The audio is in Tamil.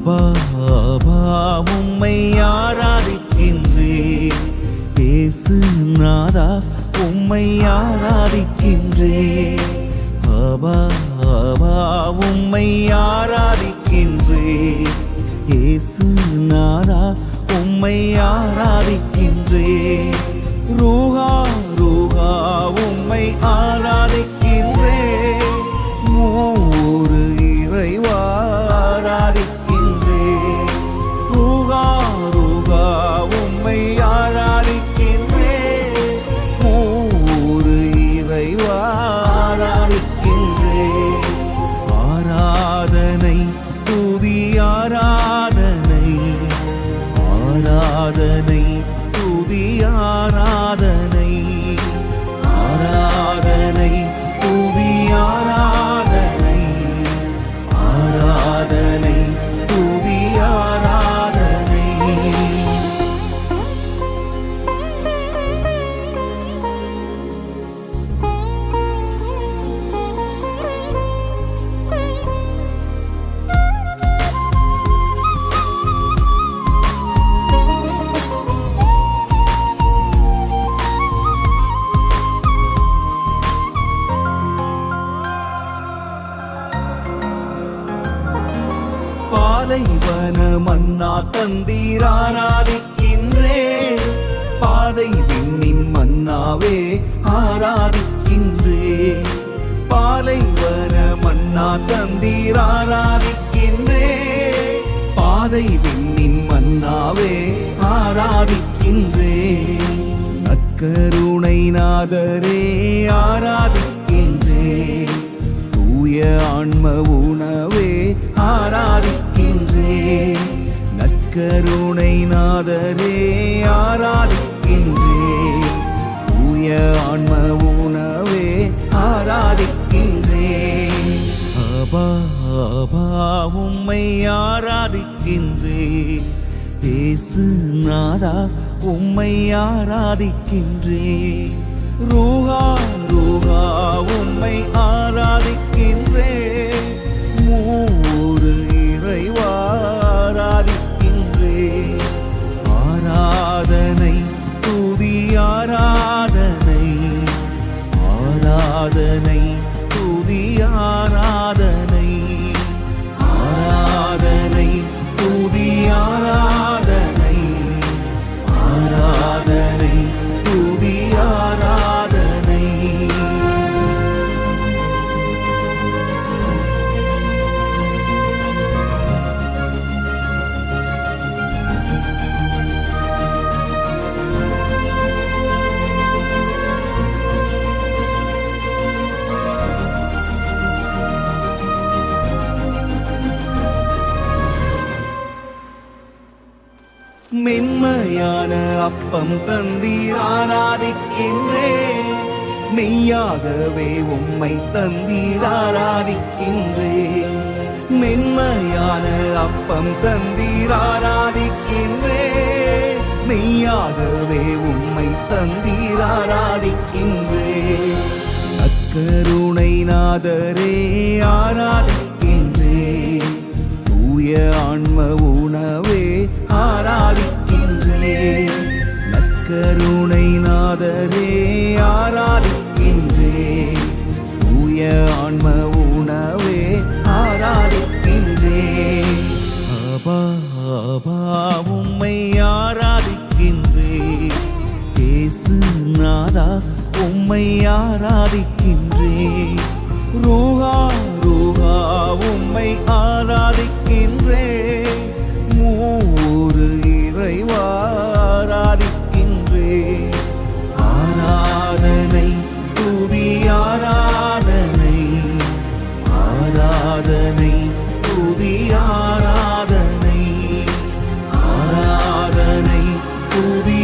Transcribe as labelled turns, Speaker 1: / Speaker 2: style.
Speaker 1: ஆபா உம்மை ஆராதிக்கின்றேன் இயேசு நாதா உம்மை ஆராதிக்கின்றேன் ஆபா உம்மை ஆராதிக்கின்றேன் இயேசு நாதா உம்மை ஆராதிக்கின்றேன் ரூஹா ரூஹா உம்மை ஆராதிக்கின்றேன். மூ பாலைவன மன்னா தந்தீராராதிக்கின்றே பாதை விண்ணின் மன்னாவே ஆராதிக்கின்றே. பாலைவன மன்னா தந்தீராராதிக்கின்றே பாதை விண்ணின் மன்னாவே ஆராதிக்கின்றே. நற்கருணை நாதரே ஆராதிக்கின்றே. தூய ஆன்மவோ கருணை நாதரே ஆராதிக்கின்றே தூய ஆன்ம உணவே ஆராதிக்கின்றே அபா அபா உம்மை ஆராதிக்கின்றே தேசு நாதா உம்மை ஆராதிக்கின்றே ரூஹா ரூஹா உம்மை ஆராதிக்கின்றே ஆராதனை துதியான மென்மையான அப்பம் தந்தீராராதிக்கின்றே. மெய்யாகவே உம்மை தந்தீராராதிக்கின்றே. மென்மையான அப்பம் தந்தீராராதிக்கின்றே. மெய்யாகவே உம்மை தந்தீராராதிக்கின்றே. அக்கருணை நாதரே ஆராதிக்கின்றேன் பாபா உம்மை ஆராதிக்கின்றேன். பேசு நாதா உம்மை ஆராதிக்கின்றேன் ரூஹா ரூஹா உம்மை ஆராதிக்கின்றேன் மூறு இறைவா ஆராதிக்கின்றேன் ஆராதனை துதி ஆராதனை. ஆராதனை துதி ஆராதனை. to the